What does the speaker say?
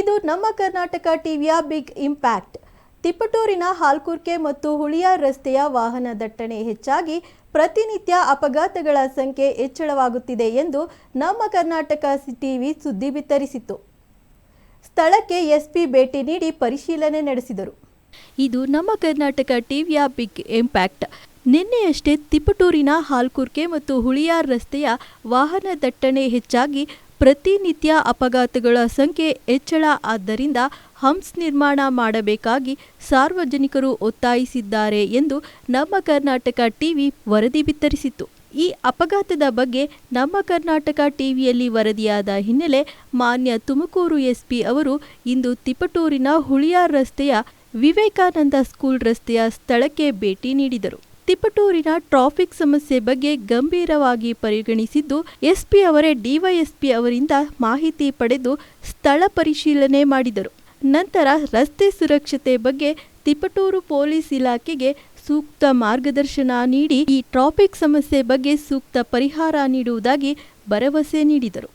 ಇದು ನಮ್ಮ ಕರ್ನಾಟಕ ಟಿವಿಯ ಬಿಗ್ ಇಂಪ್ಯಾಕ್ಟ್. ತಿಪಟೂರಿನ ಹಾಲ್ಕುರ್ಕೆ ಮತ್ತು ಹುಳಿಯಾರ್ ರಸ್ತೆಯ ವಾಹನ ದಟ್ಟಣೆ ಹೆಚ್ಚಾಗಿ ಪ್ರತಿನಿತ್ಯ ಅಪಘಾತಗಳ ಸಂಖ್ಯೆ ಹೆಚ್ಚಳವಾಗುತ್ತಿದೆ ಎಂದು ನಮ್ಮ ಕರ್ನಾಟಕ ಟಿವಿ ಸುದ್ದಿ ಬಿತ್ತರಿಸಿತು ಸ್ಥಳಕ್ಕೆ ಎಸ್ಪಿ ಭೇಟಿ ನೀಡಿ ಪರಿಶೀಲನೆ ನಡೆಸಿದರು. ಇದು ನಮ್ಮ ಕರ್ನಾಟಕ ಟಿವಿಯ ಬಿಗ್ ಇಂಪ್ಯಾಕ್ಟ್. ನಿನ್ನೆಯಷ್ಟೇ ತಿಪಟೂರಿನ ಹಾಲ್ಕುರ್ಕೆ ಮತ್ತು ಹುಳಿಯಾರ್ ರಸ್ತೆಯ ವಾಹನ ದಟ್ಟಣೆ ಹೆಚ್ಚಾಗಿ ಪ್ರತಿನಿತ್ಯ ಅಪಘಾತಗಳ ಸಂಖ್ಯೆ ಹೆಚ್ಚಳ ಆದ್ದರಿಂದ ಹಂಪ್ಸ್ ನಿರ್ಮಾಣ ಮಾಡಬೇಕಾಗಿ ಸಾರ್ವಜನಿಕರು ಒತ್ತಾಯಿಸಿದ್ದಾರೆ ಎಂದು ನಮ್ಮ ಕರ್ನಾಟಕ ಟಿವಿ ವರದಿ ಬಿತ್ತರಿಸಿತು ಈ ಅಪಘಾತದ ಬಗ್ಗೆ ನಮ್ಮ ಕರ್ನಾಟಕ ಟಿವಿಯಲ್ಲಿ ವರದಿಯಾದ ಹಿನ್ನೆಲೆ ಮಾನ್ಯ ತುಮಕೂರು ಎಸ್ಪಿ ಅವರು ಇಂದು ತಿಪಟೂರಿನ ಹುಳಿಯಾರ್ ರಸ್ತೆಯ ವಿವೇಕಾನಂದ ಸ್ಕೂಲ್ ರಸ್ತೆಯ ಸ್ಥಳಕ್ಕೆ ಭೇಟಿ ನೀಡಿದರು. ತಿಪಟೂರಿನ ಟ್ರಾಫಿಕ್ ಸಮಸ್ಯೆ ಬಗ್ಗೆ ಗಂಭೀರವಾಗಿ ಪರಿಗಣಿಸಿದ್ದು, ಎಸ್ಪಿ ಅವರೇ ಡಿವೈಎಸ್ಪಿ ಅವರಿಂದ ಮಾಹಿತಿ ಪಡೆದು ಸ್ಥಳ ಪರಿಶೀಲನೆ ಮಾಡಿದರು. ನಂತರ ರಸ್ತೆ ಸುರಕ್ಷತೆ ಬಗ್ಗೆ ತಿಪಟೂರು ಪೊಲೀಸ್ ಇಲಾಖೆಗೆ ಸೂಕ್ತ ಮಾರ್ಗದರ್ಶನ ನೀಡಿ ಈ ಟ್ರಾಫಿಕ್ ಸಮಸ್ಯೆ ಬಗ್ಗೆ ಸೂಕ್ತ ಪರಿಹಾರ ನೀಡುವುದಾಗಿ ಭರವಸೆ ನೀಡಿದರು.